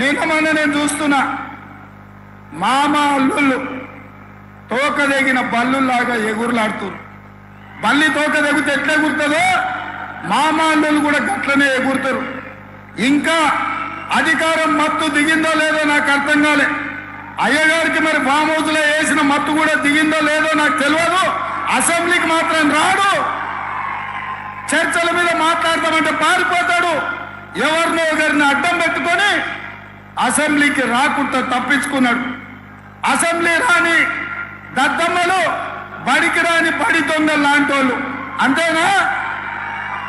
నిన్న మొన్న నేను చూస్తున్నా. మామ అల్లుళ్ళు తోక దిగిన బల్లులాగా ఎగురులాడుతున్నారు బల్లి తోక తెగితే ఎట్లా ఎగురుతుందో మామ అల్లుళ్ళు కూడా గట్లనే ఎగురుతారు. ఇంకా అధికారం మత్తు దిగిందో లేదో నాకు అర్థం కాలే. అయ్యగారికి మరి ఫామ్ హౌస్లో వేసిన మత్తు కూడా దిగిందో లేదో నాకు తెలియదు అసెంబ్లీకి మాత్రం రాడు. చర్చల మీద మాట్లాడతామంటే పారిపోతాడు. ఎవరినో ఒకరిని అడ్డం పెట్టుకొని అసెంబ్లీకి రాకుండా తప్పించుకున్నాడు. అసెంబ్లీ రాని దద్దమ్మలు బడికి రాని బడి దొంగలు లాంటి వాళ్ళు అంతేనా?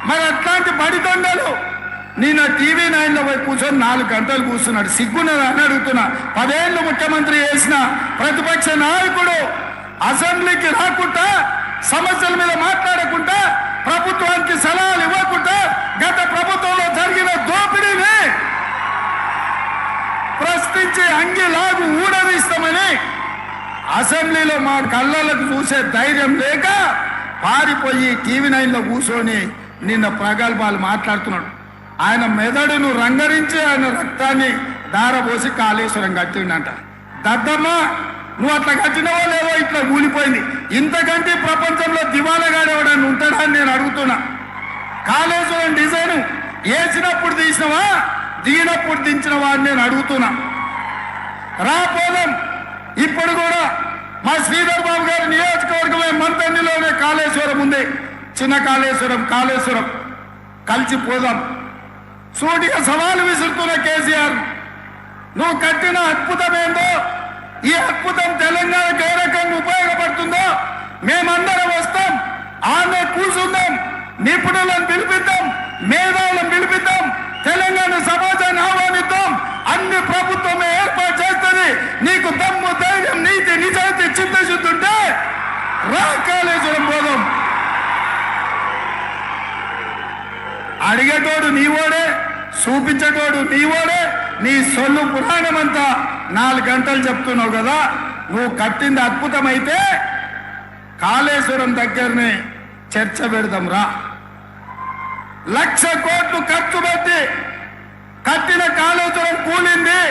మరి అట్లాంటి బడి దొంగలు? నిన్న టీవీ నైన్లో పోయి కూర్చొని నాలుగు గంటలు కూర్చున్నాడు. సిగ్గున్నది అని అడుగుతున్నా. పదేళ్ళు ముఖ్యమంత్రి చేసిన ప్రతిపక్ష నాయకుడు అసెంబ్లీకి రాకుండా సమస్యల మీద అసెంబ్లీలో మా కళ్ళలకు చూసే ధైర్యం లేక పారిపోయి టీవీ నైన్లో కూర్చొని నిన్న ప్రగల్భాలు మాట్లాడుతున్నాడు. ఆయన మెదడును రంగరించి ఆయన రక్తాన్ని దారపోసి కాళేశ్వరం కట్టిండంట. దద్దమ్మ నువ్వు అట్లా కట్టినవో లేవో ఇట్లా కూలిపోయింది. ఇంతకంటే ప్రపంచంలో దివాలగాడేవాడని ఉంటాడా అని నేను అడుగుతున్నా. కాళేశ్వరం డిజైన్ వేసినప్పుడు తీసినవా దిగినప్పుడు దించినవా అని నేను అడుగుతున్నా. రాపోలం ఇప్పుడు కూడా మా శ్రీధర్ బాబు గారి నియోజకవర్గమే మంతండిలోనే కాళేశ్వరం ఉంది. చిన్న కాళేశ్వరం కాళేశ్వరం. కలిసి పోదాం. సూటిగా సవాలు విసురుతున్న కేసీఆర్ నువ్వు కట్టిన అద్భుతం ఏందో ఈ అద్భుతం తెలంగాణకు ఏ రకంగా ఉపయోగపడుతుందో? మేమందరం వస్తాం ఆమె కూర్చుందాం నిపుణులను పిలిపిద్దాం మేధావులను పిలిపిద్దాం తెలంగాణ సమాజాన్ని ఆహ్వానిద్దాం అన్ని ప్రభుత్వమే అడిగేటోడు నీవోడే చూపించేటోడు నీవోడే నీ సొల్లు పురాణం అంతా నాలుగు గంటలు చెప్తున్నావు కదా నువ్వు కట్టింది అద్భుతమైతే కాళేశ్వరం దగ్గరనే చర్చ పెడదాం రా. లక్ష కోట్లు ఖర్చు పెట్టి కట్టిన కాళేశ్వరం కూలింది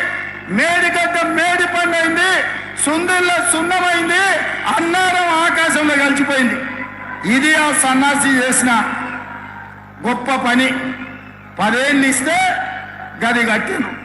మేడిగడ్డ మేడి పండైంది సుందర్లో సున్నమైంది అన్నారం ఆకాశంలో కలిసిపోయింది. ఇది ఆ సన్నాసి చేసిన గొప్ప పని. పదేళ్ళు ఇస్తే గది కట్టాను.